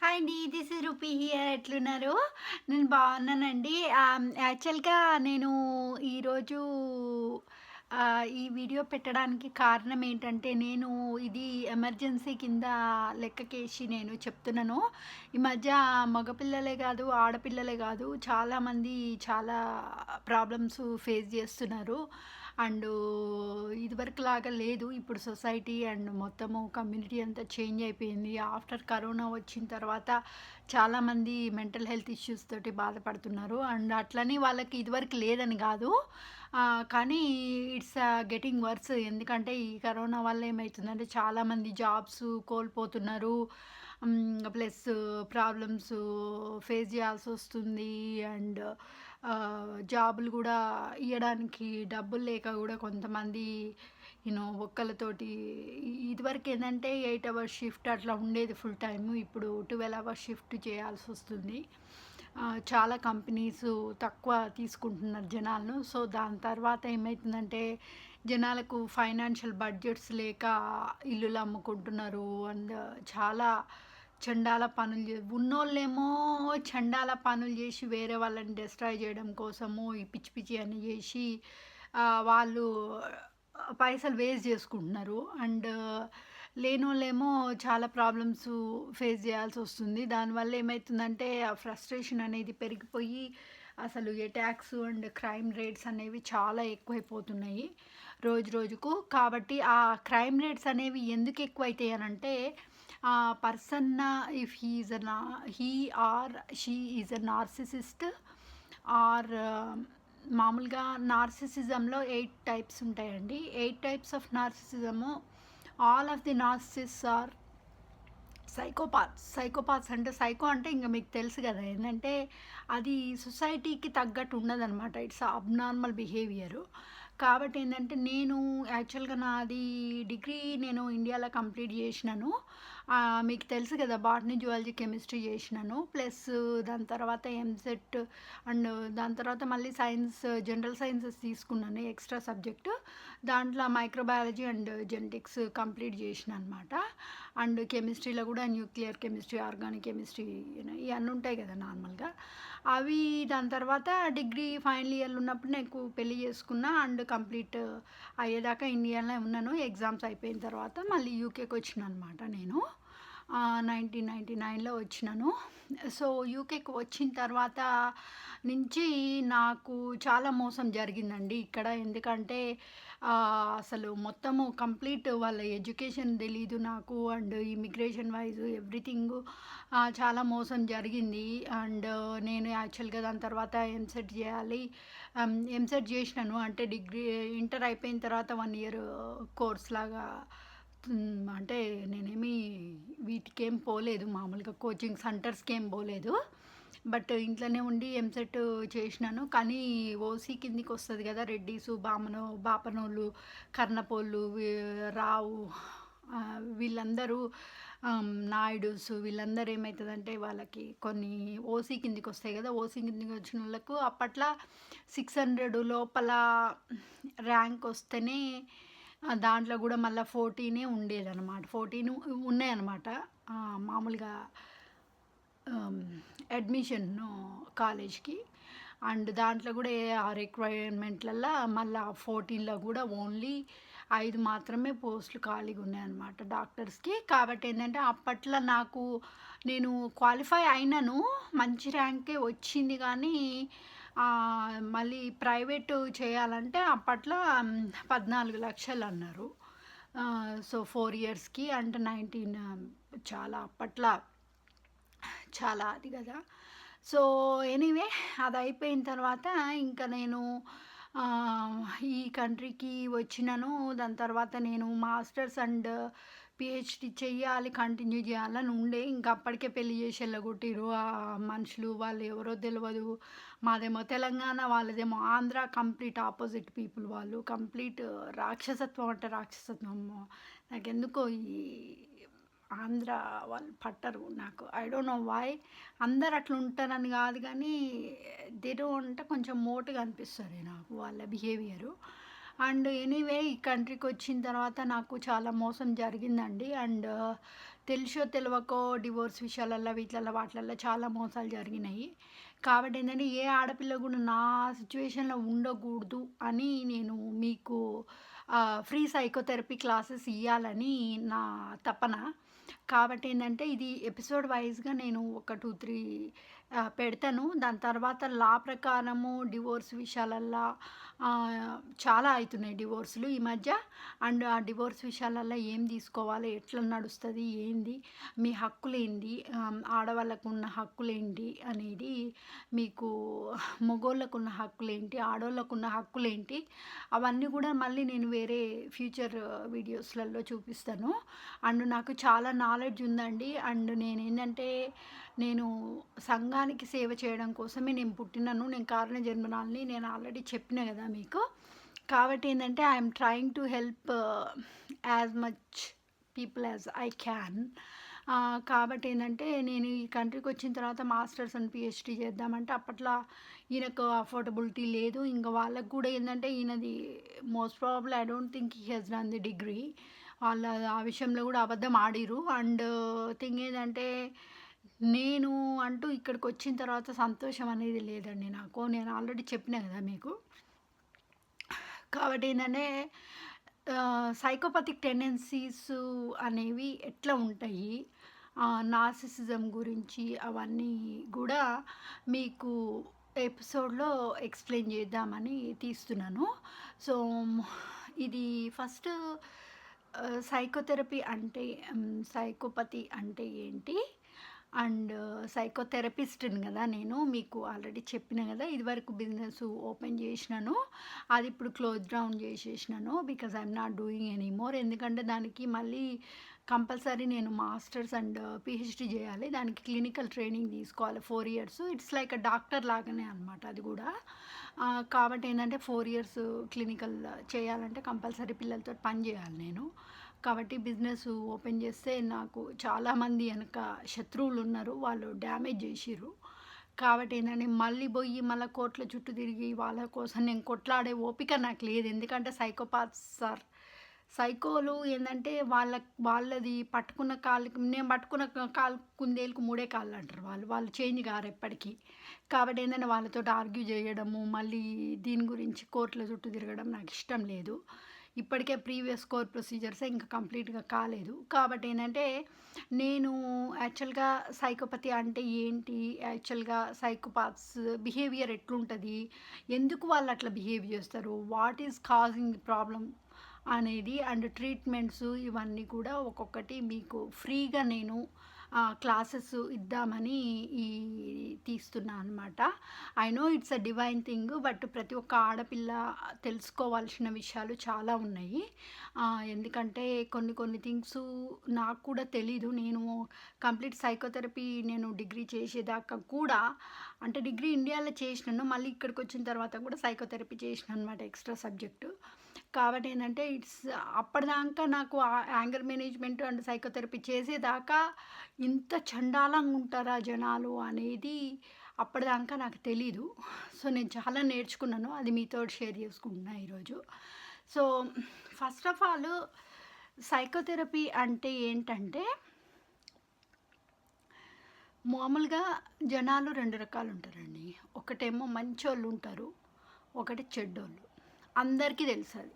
Hi అండి this is rupee here ఎట్లున్నారు? నేను బాగున్నానండి. యాక్చువల్గా నేను ఈరోజు ఈ వీడియో పెట్టడానికి కారణం ఏంటంటే నేను ఇది ఎమర్జెన్సీ కింద లెక్కకేసి నేను చెప్తున్నాను. ఈ మధ్య మగపిల్లలే కాదు ఆడపిల్లలే కాదు చాలామంది చాలా ప్రాబ్లమ్స్ ఫేస్ చేస్తున్నారు. అండ్ ఇదివరకు లాగా లేదు. ఇప్పుడు సొసైటీ అండ్ మొత్తము కమ్యూనిటీ అంతా చేంజ్ అయిపోయింది. ఆఫ్టర్ కరోనా వచ్చిన తర్వాత చాలామంది మెంటల్ హెల్త్ ఇష్యూస్ తోటి బాధపడుతున్నారు. అండ్ అట్లని వాళ్ళకి ఇదివరకు లేదని కాదు. కానీ ఇట్స్ గెటింగ్ వర్స్. ఎందుకంటే ఈ కరోనా వల్ల ఏమవుతుందంటే చాలామంది జాబ్స్ కోల్పోతున్నారు. ప్లస్ ప్రాబ్లమ్స్ ఫేస్ చేయాల్సి వస్తుంది. అండ్ జాబులు కూడా ఇవ్వడానికి డబ్బులు లేక కూడా కొంతమంది యూనో ఒక్కలతోటి ఇదివరకు ఏంటంటే ఎయిట్ అవర్స్ షిఫ్ట్ అట్లా ఉండేది ఫుల్ టైము. ఇప్పుడు ట్వెల్వ్ అవర్స్ షిఫ్ట్ చేయాల్సి వస్తుంది. చాలా కంపెనీస్ తక్కువ తీసుకుంటున్నారు జనాలను. సో దాని తర్వాత ఏమవుతుందంటే జనాలకు ఫైనాన్షియల్ బడ్జెట్స్ లేక ఇల్లులు అమ్ముకుంటున్నారు. అండ్ చాలా చండాల పనులు చే ఉన్నోళ్ళేమో చండాల పనులు చేసి వేరే వాళ్ళని డిస్ట్రాయ్ చేయడం కోసము ఈ పిచ్చి పిచ్చి అని చేసి వాళ్ళు పైసలు వేస్ట్ చేసుకుంటున్నారు. అండ్ లేనోళ్ళేమో చాలా ప్రాబ్లమ్స్ ఫేస్ చేయాల్సి వస్తుంది. దానివల్ల ఏమవుతుందంటే ఆ ఫ్రస్ట్రేషన్ అనేది పెరిగిపోయి అసలు అటాక్స్ అండ్ క్రైమ్ రేట్స్ అనేవి చాలా ఎక్కువైపోతున్నాయి. రోజు రోజుకు. కాబట్టి ఆ క్రైమ్ రేట్స్ అనేవి ఎందుకు ఎక్కువైతాయి అని అంటే person if he's a he or she is a narcissist or మామూలుగా నార్సిసిజంలో ఎయిట్ టైప్స్ ఉంటాయండి. Eight types of narcissism all of the narcissists or psychopaths psychopaths అంటే సైకో అంటే ఇంకా మీకు తెలుసు కదా ఏంటంటే అది సొసైటీకి తగ్గట్టు ఉండదన్నమాట ఇట్స్ అబ్నార్మల్ బిహేవియరు కాబట్టి ఏంటంటే నేను యాక్చువల్గా నాది డిగ్రీ నేను ఇండియాలో కంప్లీట్ చేసినాను. మీకు తెలుసు కదా బాటనీ జువాలజీ కెమిస్ట్రీ చేసినాను. ప్లస్ దాని తర్వాత ఎంసెట్ అండ్ దాని తర్వాత మళ్ళీ సైన్స్ జనరల్ సైన్సెస్ తీసుకున్నాను ఎక్స్ట్రా సబ్జెక్టు. దాంట్లో మైక్రోబయాలజీ అండ్ జెనెటిక్స్ కంప్లీట్ చేసిన అనమాట అండ్ కెమిస్ట్రీలో కూడా న్యూక్లియర్ కెమిస్ట్రీ ఆర్గానిక్ కెమిస్ట్రీ ఇవన్నీ ఉంటాయి కదా నార్మల్గా. అవి దాని తర్వాత డిగ్రీ ఫైనల్ ఇయర్లో ఉన్నప్పుడు నాకు పెళ్ళి చేసుకున్నా. అండ్ కంప్లీట్ అయ్యేదాకా ఇండియాలో ఉన్నాను. ఎగ్జామ్స్ అయిపోయిన తర్వాత మళ్ళీ యూకేకి వచ్చిన అనమాట నేను. నైన్టీన్ నైంటీ నైన్లో వచ్చినాను. సో యూకేకి వచ్చిన తర్వాత నుంచి నాకు చాలా మోసం జరిగిందండి ఇక్కడ. ఎందుకంటే అసలు మొత్తము కంప్లీట్ వాళ్ళ ఎడ్యుకేషన్ తెలీదు నాకు అండ్ ఇమిగ్రేషన్ వైజ్ ఎవ్రీథింగ్ చాలా మోసం జరిగింది. అండ్ నేను యాక్చువల్గా దాని తర్వాత ఎంసెట్ చేయాలి ఎంసెట్ చేసినాను. అంటే డిగ్రీ ఇంటర్ అయిపోయిన తర్వాత వన్ ఇయర్ కోర్స్ లాగా అంటే నేనేమి వీటికేం పోలేదు మామూలుగా కోచింగ్ సెంటర్స్కి ఏం పోలేదు. బట్ ఇంట్లోనే ఉండి ఎంసెట్ చేసినాను. కానీ ఓసీ కిందికి వస్తుంది కదా రెడ్డిసు బామనో బాపనోళ్ళు కర్ణపోళ్ళు రావు వీళ్ళందరూ నాయుడుస్ వీళ్ళందరూ ఏమవుతుందంటే వాళ్ళకి కొన్ని ఓసీ కిందికి వస్తాయి కదా ఓసీ కిందికి వచ్చిన వాళ్ళకు అప్పట్లో సిక్స్ హండ్రెడ్ లోపల ర్యాంక్ వస్తేనే దాంట్లో కూడా మళ్ళీ ఫోర్టీనే ఉండేదన్నమాట. ఫోర్టీన్ ఉన్నాయన్నమాట. మామూలుగా అడ్మిషన్ కాలేజ్కి. అండ్ దాంట్లో కూడా ఏ ఆ రిక్వైర్మెంట్లలో మళ్ళీ ఫోర్టీన్లో కూడా ఓన్లీ ఐదు మాత్రమే పోస్టులు ఖాళీగా ఉన్నాయన్నమాట డాక్టర్స్కి. కాబట్టి ఏంటంటే అప్పట్లో నాకు నేను క్వాలిఫై అయినాను మంచి ర్యాంకే వచ్చింది కానీ మళ్ళీ ప్రైవేటు చేయాలంటే అప్పట్లో పద్నాలుగు లక్షలు అన్నారు. సో ఫోర్ ఇయర్స్కి అంటే నైన్టీన్ చాలా అప్పట్లో చాలా అది కదా. సో ఎనీవే అది అయిపోయిన తర్వాత ఇంకా నేను ఈ కంట్రీకి వచ్చినాను. దాని తర్వాత నేను మాస్టర్స్ అండ్ పిహెచ్డి చెయ్యాలి కంటిన్యూ చేయాలని ఉండే. ఇంకా అప్పటికే పెళ్ళి చేసి వెళ్ళగొట్టిరు ఆ మనుషులు వాళ్ళు ఎవరో తెలియదు మాదేమో తెలంగాణ వాళ్ళదేమో ఆంధ్ర కంప్లీట్ ఆపోజిట్ పీపుల్ వాళ్ళు. కంప్లీట్ రాక్షసత్వం అంటే రాక్షసత్వం. నాకెందుకో ఈ ఆంధ్ర వాళ్ళు పట్టరు నాకు. ఐ డోంట్ నో వై అందరు అట్లా ఉంటారని కాదు కానీ దిరు అంటే కొంచెం మోటుగా అనిపిస్తుంది నాకు వాళ్ళ బిహేవియరు అండ్ ఎనీవే ఈ కంట్రీకి వచ్చిన తర్వాత నాకు చాలా మోసం జరిగిందండి. అండ్ తెలుసో తెలియకో డివోర్స్ విషయాలల్లో వీటిలలో వాటిలల్లో చాలా మోసాలు జరిగినాయి. కాబట్టి ఏంటంటే ఏ ఆడపిల్ల కూడా నా సిచ్యువేషన్లో ఉండకూడదు అని నేను మీకు ఫ్రీ సైకోథెరపీ క్లాసెస్ ఇవ్వాలని నా తపన. కాబట్టి ఏంటంటే ఇది ఎపిసోడ్ వైజ్గా నేను ఒక టూ త్రీ పెడతాను. దాని తర్వాత లా ప్రకారము డివోర్స్ విషయాలల్లో చాలా అవుతున్నాయి డివోర్సులు ఈ మధ్య. అండ్ ఆ డివోర్స్ విషయాలల్లో ఏం తీసుకోవాలి ఎట్లా నడుస్తుంది ఏంది మీ హక్కులేంది ఆడవాళ్ళకు ఉన్న హక్కులేంటి అనేది మీకు మగోళ్ళకు ఉన్న హక్కులేంటి ఆడవాళ్ళకు ఉన్న హక్కులేంటి అవన్నీ కూడా మళ్ళీ నేను వేరే ఫ్యూచర్ వీడియోస్లలో చూపిస్తాను. అండ్ నాకు చాలా నాలెడ్జ్ ఉందండి. అండ్ నేను ఏంటంటే నేను సంఘానికి సేవ చేయడం కోసమే నేను పుట్టినను నేను కారణ జన్మనాల్ని నేను ఆల్రెడీ చెప్పిన కదా మీకు. కాబట్టి ఏంటంటే I'm trying to help as much people as I can. కాబట్టి ఏంటంటే నేను ఈ కంట్రీకి వచ్చిన తర్వాత మాస్టర్స్ అండ్ పిహెచ్డి చేద్దామంటే అప్పట్లో ఈయనకు అఫోర్డబిలిటీ లేదు. ఇంకా వాళ్ళకు కూడా ఏంటంటే ఈయనది most probably I don't think he has done the degree. వాళ్ళ ఆ విషయంలో కూడా అబద్ధం ఆడిరు. అండ్ థింగ్ ఏంటంటే నేను అంటూ ఇక్కడికి వచ్చిన తర్వాత సంతోషం అనేది లేదండి నాకు. నేను ఆల్రెడీ చెప్పిన కదా మీకు. కాబట్టి ఏంటంటే సైకోపతిక్ టెండెన్సీస్ అనేవి ఎట్లా ఉంటాయి? నార్సిసిజం గురించి అవన్నీ కూడా మీకు ఎపిసోడ్లో ఎక్స్ప్లెయిన్ చేద్దామని తీస్తున్నాను. సో ఇది ఫస్ట్ సైకోథెరపీ అంటే సైకోపతి అంటే ఏంటి? అండ్ సైకోథెరపిస్ట్ని కదా నేను మీకు ఆల్రెడీ చెప్పిన కదా ఇదివరకు బిజినెస్ ఓపెన్ చేసినాను. అది ఇప్పుడు close down చేసేసినాను because I'm not doing anymore. ఎందుకంటే దానికి మళ్ళీ కంపల్సరీ నేను మాస్టర్స్ అండ్ పిహెచ్డి చేయాలి. దానికి క్లినికల్ ట్రైనింగ్ తీసుకోవాలి four years. It's like doctor లాగానే అనమాట అది కూడా. కాబట్టి ఏంటంటే ఫోర్ ఇయర్స్ క్లినికల్ చేయాలంటే కంపల్సరీ పిల్లలతో పని చేయాలి నేను. కాబట్టి బిజినెస్ ఓపెన్ చేస్తే నాకు చాలామంది వెనక శత్రువులు ఉన్నారు. వాళ్ళు డ్యామేజ్ చేసిర్రు. కాబట్టి ఏంటంటే మళ్ళీ పోయి మళ్ళీ కోట్ల చుట్టూ తిరిగి వాళ్ళ కోసం నేను కొట్లాడే ఓపిక నాకు లేదు. ఎందుకంటే సైకోపాత్స్ సార్. సైకోలు ఏంటంటే వాళ్ళ వాళ్ళది పట్టుకున్న కాళ్ళకి నేను పట్టుకున్న కాలు కుందేలకు మూడే కాళ్ళు అంటారు వాళ్ళు. వాళ్ళు చేంజ్ కారు ఎప్పటికీ. కాబట్టి ఏంటంటే వాళ్ళతో ఆర్గ్యూ చేయడము మళ్ళీ దీని గురించి కోర్టుల చుట్టూ తిరగడం నాకు ఇష్టం లేదు. ఇప్పటికే ప్రీవియస్ కోర్ ప్రొసీజర్స్ ఇంకా కంప్లీట్గా కాలేదు. కాబట్టి ఏంటంటే నేను యాక్చువల్గా సైకోపతి అంటే ఏంటి? యాక్చువల్గా సైకోపాత్స్ బిహేవియర్ ఎట్లుంటుంది? ఎందుకు వాళ్ళు అట్లా బిహేవ్ చేస్తారు? What is causing the problem అనేది అండ్ ట్రీట్మెంట్స్ ఇవన్నీ కూడా ఒక్కొక్కటి మీకు ఫ్రీగా నేను క్లాసెస్ ఇద్దామని ఈ తీస్తున్నా అనమాట I know it's a divine thing but ప్రతి ఒక్క ఆడపిల్ల తెలుసుకోవాల్సిన విషయాలు చాలా ఉన్నాయి. ఎందుకంటే కొన్ని కొన్ని థింగ్స్ నాకు కూడా తెలీదు. నేను కంప్లీట్ సైకోథెరపీ నేను డిగ్రీ చేసేదాకా కూడా అంటే డిగ్రీ ఇండియాలో చేసినాను మళ్ళీ ఇక్కడికి వచ్చిన తర్వాత కూడా సైకోథెరపీ చేసిన అనమాట ఎక్స్ట్రా సబ్జెక్టు. కాబట్టి ఏంటంటే ఇట్స్ అప్పటిదాకా నాకు యాంగర్ మేనేజ్మెంట్ అండ్ సైకోథెరపీ చేసేదాకా ఇంత చండాలంగా ఉంటారా జనాలు అనేది అప్పటిదాకా నాకు తెలీదు. సో నేను చాలా నేర్చుకున్నాను అది మీతో షేర్ చేసుకుంటున్నా ఈరోజు. So first of all psychotherapy అంటే ఏంటంటే మామూలుగా జనాలు రెండు రకాలు ఉంటారండి ఒకటేమో మంచోళ్ళు ఉంటారు ఒకటి చెడ్డోళ్ళు. అందరికీ తెలుసు అది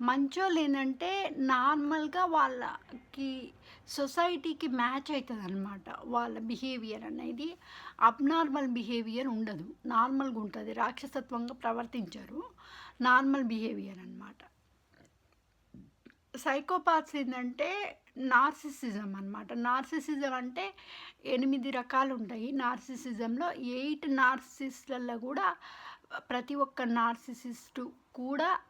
మంచోళ్ళు ఏంటంటే నార్మల్గా వాళ్ళకి సొసైటీకి మ్యాచ్ అవుతుంది అనమాట వాళ్ళ బిహేవియర్ అనేది అబ్నార్మల్ బిహేవియర్ ఉండదు. నార్మల్గా ఉంటుంది. రాక్షసత్వంగా ప్రవర్తించారు. నార్మల్ బిహేవియర్ అనమాట సైకోపాత్స్ ఏంటంటే నార్సిసిజం అనమాట నార్సిసిజం అంటే ఎనిమిది రకాలు ఉంటాయి నార్సిసిజంలో ఎయిట్ నార్సిస్ట్లలో కూడా ప్రతి ఒక్క నార్సిసిస్టు కూడా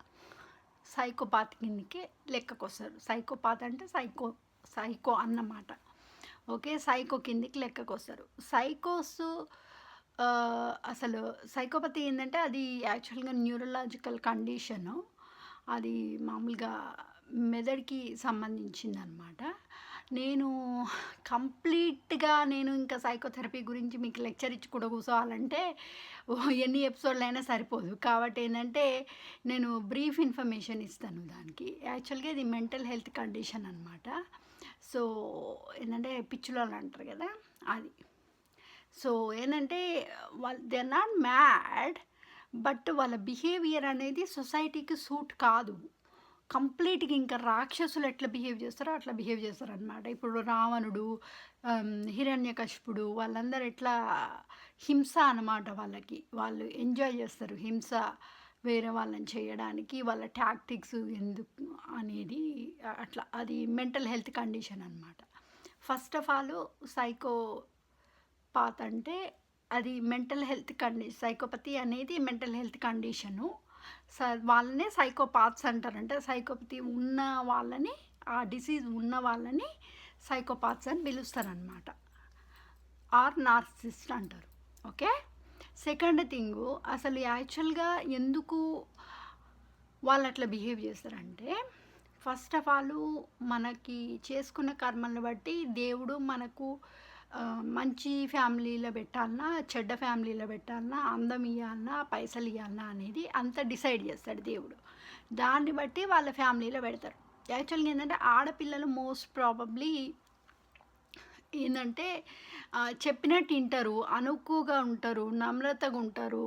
సైకోపాత్ కిందకి లెక్కకొస్తారు. సైకోపాత్ అంటే సైకో సైకో అన్నమాట. ఓకే? సైకో కిందికి లెక్కకొస్తారు. సైకోస్ అసలు సైకోపతి ఏంటంటే అది యాక్చువల్గా న్యూరలాజికల్ కండిషను. అది మామూలుగా మెదడుకి సంబంధించింది అనమాట నేను కంప్లీట్‌గా నేను ఇంకా సైకోథెరపీ గురించి మీకు లెక్చర్ ఇచ్చి కూడా కూర్చోవాలంటే ఎన్ని ఎన్ని ఎపిసోడ్‌లైనా సరిపోదు. కాబట్టి ఏంటంటే నేను బ్రీఫ్ ఇన్ఫర్మేషన్ ఇస్తాను దానికి. యాక్చువల్‌గా ఇది మెంటల్ హెల్త్ కండిషన్ అనమాట. సో, ఏంటంటే పిచ్చిలోళ్ళు అంటారు కదా అది. సో, ఏందంటే వాళ్ళు they are not mad. But వాళ్ళ బిహేవియర్ అనేది సొసైటీకి సూట్ కాదు. కంప్లీట్‌గా ఇంకా రాక్షసులు ఎట్లా బిహేవ్ చేస్తారో అట్లా బిహేవ్ చేస్తారనమాట. ఇప్పుడు రావణుడు, హిరణ్యకశిపుడు వాళ్ళందరూ ఎట్లా హింస అనమాట వాళ్ళకి. వాళ్ళు ఎంజాయ్ చేస్తారు హింస వేరే వాళ్ళని చేయడానికి. వాళ్ళ టాక్టిక్స్ ఎందుకు అనేది అట్లా. అది మెంటల్ హెల్త్ కండిషన్ అనమాట. ఫస్ట్ ఆఫ్ ఆల్ సైకోపాత్ అంటే అది మెంటల్ హెల్త్ కండి సైకోపతి అనేది మెంటల్ హెల్త్ కండిషను. స వాళ్ళనే సైకోపాత్స్ అంటారు. అంటే సైకోపతి ఉన్న వాళ్ళని, ఆ డిసీజ్ ఉన్న వాళ్ళని సైకోపాత్స్ అని పిలుస్తారనమాట. ఆర్ నార్సిస్ట్ అంటారు. ఓకే. సెకండ్ థింగు అసలు యాక్చువల్‌గా ఎందుకు వాళ్ళు అట్లా బిహేవ్ చేస్తారంటే, ఫస్ట్ ఆఫ్ ఆల్ మనకి చేసుకున్న కర్మలను బట్టి దేవుడు మనకు మంచి ఫ్యామిలీలో పెట్టాలన్నా చెడ్డ ఫ్యామిలీలో పెట్టాలన్నా అందం ఇవ్వాలన్నా పైసలు ఇవ్వాలన్నా అనేది అంత డిసైడ్ చేస్తాడు దేవుడు. దాన్ని బట్టి వాళ్ళ ఫ్యామిలీలో పెడతారు. యాక్చువల్‌గా ఏంటంటే ఆడపిల్లలు మోస్ట్ ప్రాబబ్లీ ఏంటంటే ఆహ్, చెప్పినట్టు ఇంటరు, ఉంటారు, నమ్రతగా ఉంటారు.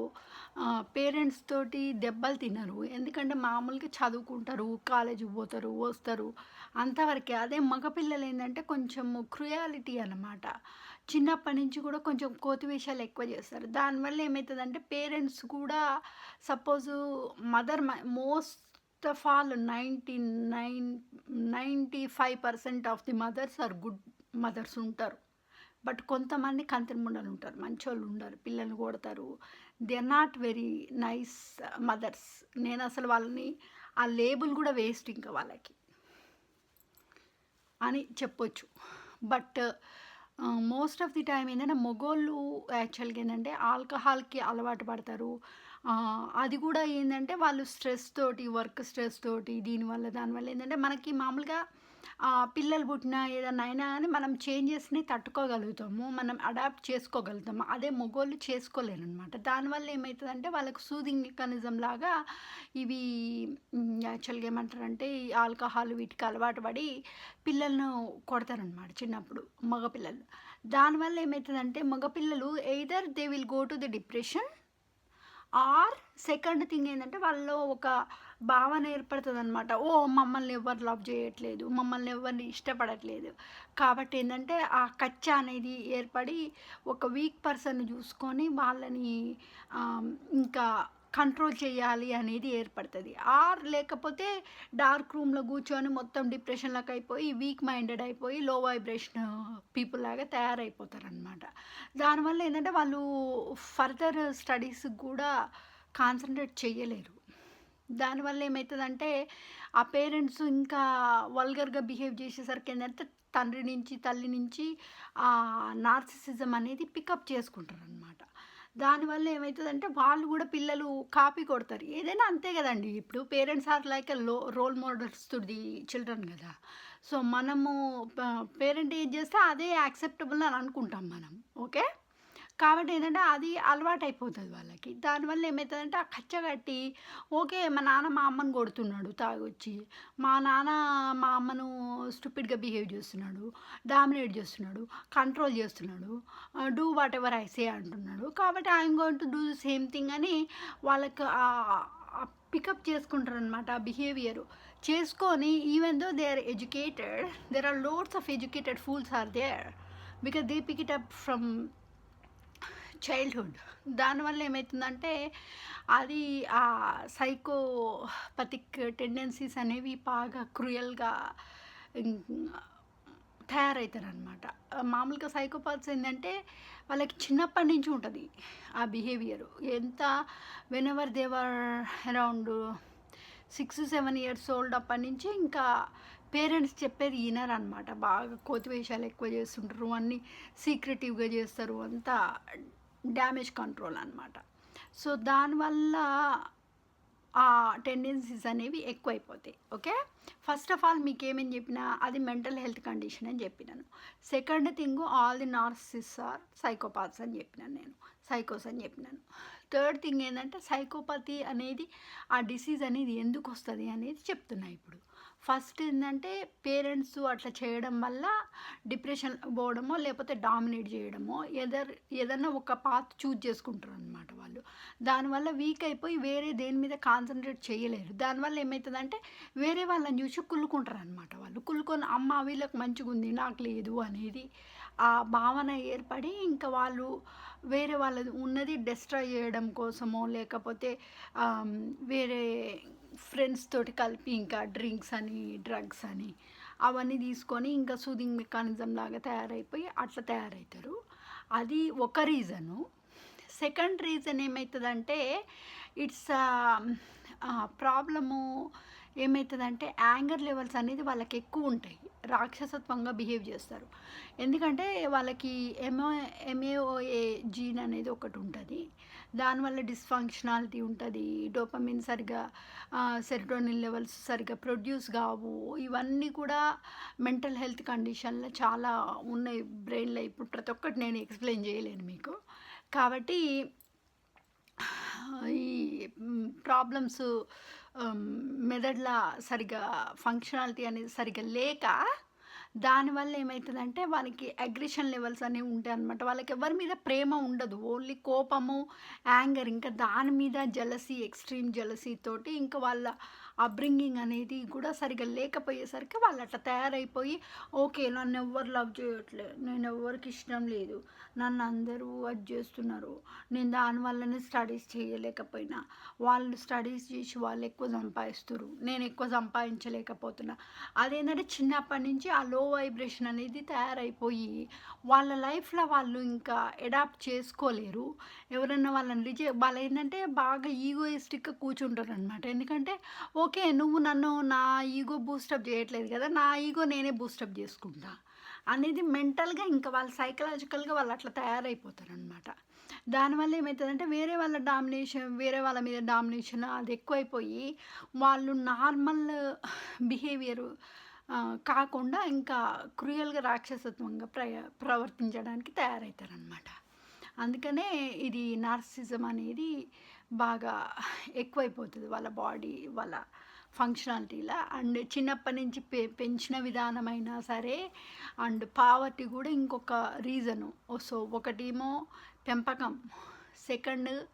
పేరెంట్స్ తోటి దెబ్బలు తినరు. ఎందుకంటే మామూలుగా చదువుకుంటారు, కాలేజీకి పోతారు, వస్తారు అంతవరకే. అదే మగపిల్లలు ఏంటంటే కొంచెం క్రుయాలిటీ అనమాట. చిన్నప్పటి నుంచి కూడా కొంచెం కోతి వేషాలు ఎక్కువ చేస్తారు. దానివల్ల ఏమవుతుందంటే పేరెంట్స్ కూడా సపోజు మదర్ మ most of all 99 95% of the mothers are good mothers ఉంటారు. బట్ కొంతమంది కంతిరి ముండలు ఉంటారు. మంచోళ్ళు ఉండరు. పిల్లల్ని కొడతారు. They are not very nice mothers. నేను అసలు వాళ్ళని ఆ లేబుల్ కూడా వేస్ట్ ఇంకా వాళ్ళకి. అని చెప్పొచ్చు. But most of the time ఏంటంటే మొగోళ్ళు యాక్చువల్‌గా ఏంటంటే ఆల్కహాల్‌కి అలవాటు పడతారు. అది కూడా ఏంటంటే వాళ్ళు స్ట్రెస్ తోటి, వర్క్ స్ట్రెస్ తోటి దీనివల్ల, దానివల్ల ఏంటంటే మనకి మామూలుగా పిల్లలు పుట్టినా ఏదన్నా అయినా కానీ మనం చేంజెస్‌ని తట్టుకోగలుగుతాము. మనం అడాప్ట్ చేసుకోగలుగుతాము. అదే మగోళ్ళు చేసుకోలేరనమాట. దానివల్ల ఏమవుతుందంటే వాళ్ళకి సూదింగ్ మెకానిజం లాగా ఇవి యాక్చువల్‌గా ఏమంటారంటే ఈ ఆల్కహాల్ వీటికి అలవాటు పడి పిల్లలను కొడతారనమాట చిన్నప్పుడు మగపిల్లలు. దానివల్ల ఏమవుతుందంటే మగపిల్లలు either they will go to the depression or second thing ఏంటంటే వాళ్ళలో ఒక భావన ఏర్పడుతుంది అనమాట ఓ మమ్మల్ని ఎవరు లవ్ చేయట్లేదు. మమ్మల్ని ఎవరిని ఇష్టపడట్లేదు. కాబట్టి ఏంటంటే ఆ కచ్చ అనేది ఏర్పడి ఒక వీక్ పర్సన్ చూసుకొని వాళ్ళని ఇంకా కంట్రోల్ చేయాలి అనేది ఏర్పడుతుంది ఆర్ లేకపోతే డార్క్ రూమ్‌లో కూర్చొని మొత్తం డిప్రెషన్‌లోకి అయిపోయి వీక్ మైండెడ్ అయిపోయి లో వైబ్రేషన్ పీపుల్ లాగా తయారైపోతారనమాట. దానివల్ల ఏంటంటే వాళ్ళు ఫర్దర్ స్టడీస్‌కి కూడా కాన్సన్ట్రేట్ చేయలేరు దానివల్ల ఏమవుతుందంటే ఆ పేరెంట్స్ ఇంకా వల్గర్‌గా బిహేవ్ చేసేసరికి ఏంటంటే తండ్రి నుంచి, తల్లి నుంచి ఆ నార్సిసిజం అనేది పికప్ చేసుకుంటారనమాట. దానివల్ల ఏమవుతుందంటే వాళ్ళు కూడా పిల్లలు కాపీ కొడతారు. ఏదైనా అంతే కదండి ఇప్పుడు parents are లైక్లో role models to the children కదా సో, మనము పేరెంట్ ఏది చేస్తే అదే యాక్సెప్టబుల్ అని అనుకుంటాం మనం. ఓకే. కాబట్టి ఏంటంటే అది అలవాటైపోతుంది వాళ్ళకి. దానివల్ల ఏమవుతుందంటే ఆ కచ్చ కట్టి ఓకే. మా నాన్న మా అమ్మని కొడుతున్నాడు తాగొచ్చి. మా నాన్న మా అమ్మను స్టూపిడ్‌గా బిహేవ్ చేస్తున్నాడు. డామినేట్ చేస్తున్నాడు. కంట్రోల్ చేస్తున్నాడు. Do do ever I say అంటున్నాడు. కాబట్టి I'm going to do the same thing అని వాళ్ళకి పికప్ చేసుకుంటారు పికప్ చేసుకుంటారనమాట ఆ బిహేవియరు. చేసుకొని even though they are educated, there are loads of educated fools are there. Because they pick it up from childhood. దానివల్ల ఏమవుతుందంటే అది ఆ సైకోపతిక్ టెండెన్సీస్ అనేవి బాగా క్రూయల్‌గా తయారవుతారనమాట మామూలుగా సైకోపాత్స్ ఏంటంటే వాళ్ళకి చిన్నప్పటి నుంచి ఉంటుంది ఆ బిహేవియర్ ఎంత whenever they're around 6, 7 years old అప్పటి నుంచి ఇంకా పేరెంట్స్ చెప్పేది వినరనమాట బాగా కోతి వేషాలు ఎక్కువ చేస్తుంటారు. అన్నీ సీక్రెటివ్‌గా చేస్తారు. అంతా డ్యామేజ్ కంట్రోల్ అనమాట. సో, దానివల్ల ఆ టెండెన్సీస్ అనేవి ఎక్కువైపోతాయి. ఓకే? ఫస్ట్ ఆఫ్ ఆల్ మీకు ఏమని చెప్పినా అది మెంటల్ హెల్త్ కండిషన్ అని చెప్పినాను. Second thing all the narcissists or psychopaths అని చెప్పినాను నేను. సైకోస్ అని చెప్పినాను. థర్డ్ థింగ్ ఏంటంటే సైకోపతి అనేది ఆ డిసీజ్ అనేది ఎందుకు వస్తుంది అనేది చెప్తున్నా ఇప్పుడు. ఫస్ట్ ఏంటంటే పేరెంట్స్ అట్లా చేయడం వల్ల డిప్రెషన్ పోవడమో లేకపోతే డామినేట్ చేయడమో ఎదర్ ఏదన్నా ఒక పాత్ చూజ్ చేసుకుంటారు అనమాట వాళ్ళు దానివల్ల వీక్ అయిపోయి వేరే దేని మీద కాన్సన్ట్రేట్ చేయలేరు. దానివల్ల ఏమవుతుందంటే వేరే వాళ్ళని చూసి కుల్లుకుంటారు అనమాట వాళ్ళు. కుల్లుకొని అమ్మ వీళ్ళకి మంచిగా ఉంది నాకు లేదు అనేది ఆ భావన ఏర్పడి ఇంకా వాళ్ళు వేరే వాళ్ళది ఉన్నది డిస్ట్రాయ్ చేయడం కోసమో లేకపోతే వేరే ఫ్రెండ్స్ తోటి కలిపి ఇంకా డ్రింక్స్ అని డ్రగ్స్ అని అవన్నీ తీసుకొని ఇంకా సూదింగ్ మెకానిజం లాగా తయారైపోయి అట్లా తయారవుతారు అది ఒక రీజను సెకండ్ రీజన్ ఏమవుతుందంటే ఇట్స్ ప్రాబ్లము ఏమవుతుందంటే యాంగర్ లెవెల్స్ అనేది వాళ్ళకి ఎక్కువ ఉంటాయి రాక్షసత్వంగా బిహేవ్ చేస్తారు. ఎందుకంటే వాళ్ళకి ఎంఓ ఎంఏఓఏ జీన్ అనేది ఒకటి ఉంటుంది దానివల్ల డిస్ఫంక్షనాలిటీ ఉంటుంది. డోపమిన్ సరిగా సెరటోనిన్ లెవెల్స్ సరిగా ప్రొడ్యూస్ కావు. ఇవన్నీ కూడా మెంటల్ హెల్త్ కండిషన్లో చాలా ఉన్నాయి బ్రెయిన్లో. ఇప్పుడు ప్రతి ఒక్కటి నేను ఎక్స్ప్లెయిన్ చేయలేను మీకు. కాబట్టి ఈ ప్రాబ్లమ్స్ మెదడుల సరిగా ఫంక్షనాలిటీ అనేది సరిగా లేక దానివల్ల ఏమవుతుందంటే వాళ్ళకి అగ్రెషన్ లెవెల్స్ అనేవి ఉంటాయి అనమాట వాళ్ళకి ఎవరి మీద ప్రేమ ఉండదు. ఓన్లీ కోపము యాంగర్ ఇంకా దాని మీద జలసీ ఎక్స్ట్రీమ్ జలసీ తోటి ఇంకా వాళ్ళ అబ్రింగింగ్ అనేది కూడా సరిగా లేకపోయేసరికి వాళ్ళు అట్లా తయారైపోయి ఓకే నన్ను ఎవ్వరు లవ్ చేయట్లేదు నేను ఎవరికి ఇష్టం లేదు. నన్ను అందరూ అది చేస్తున్నారు. నేను దానివల్లనే స్టడీస్ చేయలేకపోయినా. వాళ్ళు స్టడీస్ చేసి వాళ్ళు ఎక్కువ సంపాదిస్తారు నేను ఎక్కువ సంపాదించలేకపోతున్నా. అదేంటంటే చిన్నప్పటి నుంచి ఆ లో వైబ్రేషన్ అనేది తయారైపోయి వాళ్ళ లైఫ్లో వాళ్ళు ఇంకా అడాప్ట్ చేసుకోలేరు. ఎవరైనా వాళ్ళని రిజె వాళ్ళు ఏంటంటే బాగా ఈగోయిస్టిక్గా కూర్చుంటారు అనమాట ఎందుకంటే ఓ ఓకే నువ్వు నన్ను నా ఈగో బూస్టప్ చేయట్లేదు కదా నా ఈగో నేనే బూస్టప్ చేసుకుంటా అనేది మెంటల్గా ఇంకా వాళ్ళు సైకలాజికల్గా వాళ్ళు అట్లా తయారైపోతారనమాట దానివల్ల ఏమవుతుందంటే వేరే వాళ్ళ డామినేషన్ వేరే వాళ్ళ మీద డామినేషన్ అది ఎక్కువైపోయి వాళ్ళు నార్మల్ బిహేవియర్ కాకుండా ఇంకా క్రూయల్గా రాక్షసత్వంగా ప్ర ప్రవర్తించడానికి తయారవుతారనమాట అందుకనే ఇది నార్సిజం అనేది బాగా ఎక్కువైపోతుంది వాళ్ళ బాడీ వాళ్ళ ఫంక్షనాలిటీలా. అండ్ చిన్నప్పటి నుంచి పె పెంచిన విధానమైనా సరే అండ్ పావర్టీ కూడా ఇంకొక రీజను. సో ఒకటేమో పెంపకం. సెకండ్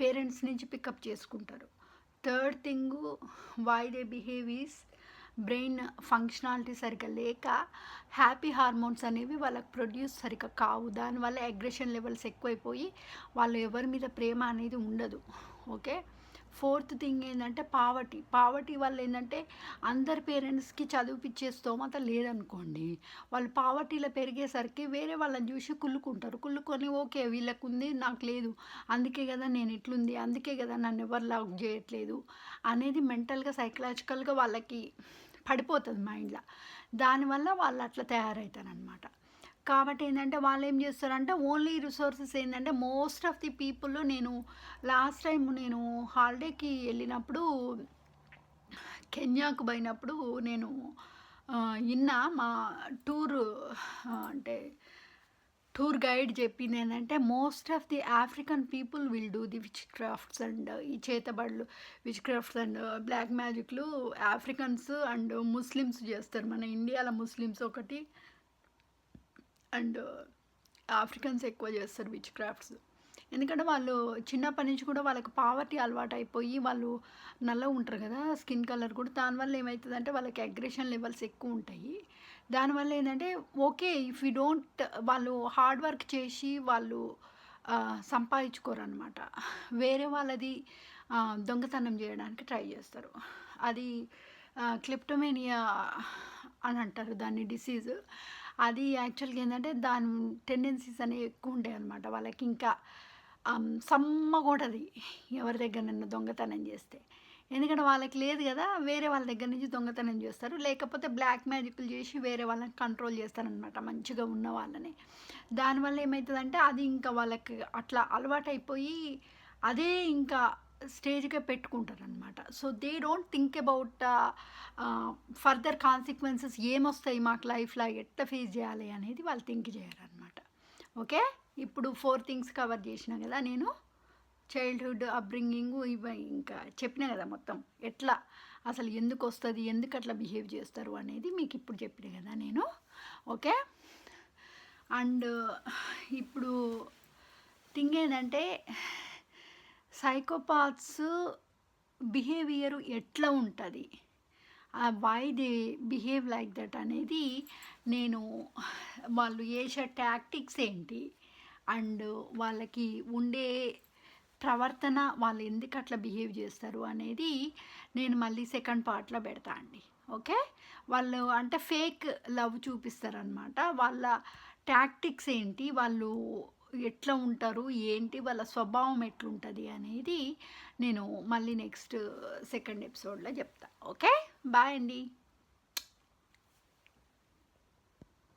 పేరెంట్స్ నుంచి పికప్ చేసుకుంటారు. Third thing why they behave is brain functionality సరిగ్గా లేక హ్యాపీ హార్మోన్స్ అనేవి వాళ్ళకి ప్రొడ్యూస్ సరిగ్గా కావు. దానివల్ల అగ్రెషన్ లెవెల్స్ ఎక్కువైపోయి వాళ్ళు ఎవరి మీద ప్రేమ అనేది ఉండదు. ఓకే? ఫోర్త్ థింగ్ ఏంటంటే పావర్టీ. పావర్టీ వల్ల ఏంటంటే అందరి పేరెంట్స్కి చదివిపించే స్తోమత లేదనుకోండి. వాళ్ళు పావర్టీలో పెరిగేసరికి వేరే వాళ్ళని చూసి కుళ్ళుకుంటారు. కుళ్ళుకొని ఓకే వీళ్ళకు ఉంది నాకు లేదు. అందుకే కదా నేను ఇట్లుంది అందుకే కదా నన్ను ఎవరు లవ్ చేయట్లేదు అనేది మెంటల్గా సైకలాజికల్గా వాళ్ళకి పడిపోతుంది మైండ్లో దానివల్ల వాళ్ళు అట్లా తయారవుతారనమాట కాబట్టి ఏంటంటే వాళ్ళు ఏం చేస్తారంటే ఓన్లీ రిసోర్సెస్ ఏంటంటే మోస్ట్ ఆఫ్ ది పీపుల్ నేను లాస్ట్ టైం నేను హాలిడేకి వెళ్ళినప్పుడు కెన్యాకు పోయినప్పుడు నేను ఇన్న మా టూరు అంటే టూర్ గైడ్ చెప్పింది ఏంటంటే most of the African people will do the witchcrafts and ఈ చేతబడులు విచ్ క్రాఫ్ట్స్ అండ్ బ్లాక్ మ్యాజిక్లు ఆఫ్రికన్స్ అండ్ ముస్లిమ్స్ చేస్తారు. మన ఇండియాలో ముస్లిమ్స్ ఒకటి అండ్ ఆఫ్రికన్స్ uh, ఎక్కువ చేస్తారు విచ్ క్రాఫ్ట్స్ ఎందుకంటే వాళ్ళు చిన్నప్పటి నుంచి కూడా వాళ్ళకి పావర్టీ అలవాటు అయిపోయి వాళ్ళు నల్లగా ఉంటారు కదా స్కిన్ కలర్ కూడా. దానివల్ల ఏమవుతుందంటే వాళ్ళకి అగ్రెషన్ లెవెల్స్ ఎక్కువ ఉంటాయి. దానివల్ల ఏంటంటే ఓకే ఇఫ్ యూ డోంట్ వాళ్ళు హార్డ్ వర్క్ చేసి వాళ్ళు సంపాదించుకోరు అనమాట వేరే వాళ్ళది దొంగతనం చేయడానికి ట్రై చేస్తారు. అది క్లిప్టోమేనియా అని అంటారు దాన్ని డిసీజ్ అది యాక్చువల్గా ఏంటంటే దాని టెండెన్సీస్ అనేవి ఎక్కువ ఉంటాయి అనమాట వాళ్ళకి ఇంకా సమ్మగూడది ఎవరి దగ్గర నిన్న దొంగతనం చేస్తే ఎందుకంటే వాళ్ళకి లేదు కదా వేరే వాళ్ళ దగ్గర నుంచి దొంగతనం చేస్తారు లేకపోతే బ్లాక్ మ్యాజిక్లు చేసి వేరే వాళ్ళని కంట్రోల్ చేస్తారనమాట మంచిగా ఉన్న వాళ్ళని దానివల్ల ఏమవుతుందంటే అది ఇంకా వాళ్ళకి అట్లా అలవాటైపోయి అదే ఇంకా స్టేజ్‌గా పెట్టుకుంటారనమాట. So, they don't think about further consequences ఏమొస్తాయి మాకు లైఫ్‌లో ఎట్లా ఫేస్ చేయాలి అనేది వాళ్ళు థింక్ చేయరనమాట. ఓకే. ఇప్పుడు ఫోర్ థింగ్స్ కవర్ చేసినా కదా నేను. చైల్డ్‌హుడ్ అప్బ్రింగింగ్ ఇవి ఇంకా చెప్పినా కదా మొత్తం. ఎట్లా అసలు ఎందుకు వస్తుంది ఎందుకు అట్లా బిహేవ్ చేస్తారు అనేది మీకు ఇప్పుడు చెప్పిన కదా నేను. ఓకే. అండ్ ఇప్పుడు థింగ్ ఏంటంటే సైకోపాత్స్ బిహేవియర్ ఎట్లా ఉంటుంది why they behave like that అనేది నేను వాళ్ళు వేసే టాక్టిక్స్ ఏంటి? అండ్ వాళ్ళకి ఉండే ప్రవర్తన వాళ్ళు ఎందుకు అట్లా బిహేవ్ చేస్తారు అనేది నేను మళ్ళీ సెకండ్ పార్ట్‌లో పెడతా అండి. ఓకే. వాళ్ళు అంటే ఫేక్ లవ్ చూపిస్తారనమాట. వాళ్ళ టాక్టిక్స్ ఏంటి? వాళ్ళు ఎట్లా ఉంటారు? ఏంటి? వాళ్ళ స్వభావం ఎట్లుంటుంది అనేది నేను మళ్ళీ నెక్స్ట్ సెకండ్ ఎపిసోడ్‌లో చెప్తా. ఓకే. బాయ్ అండి.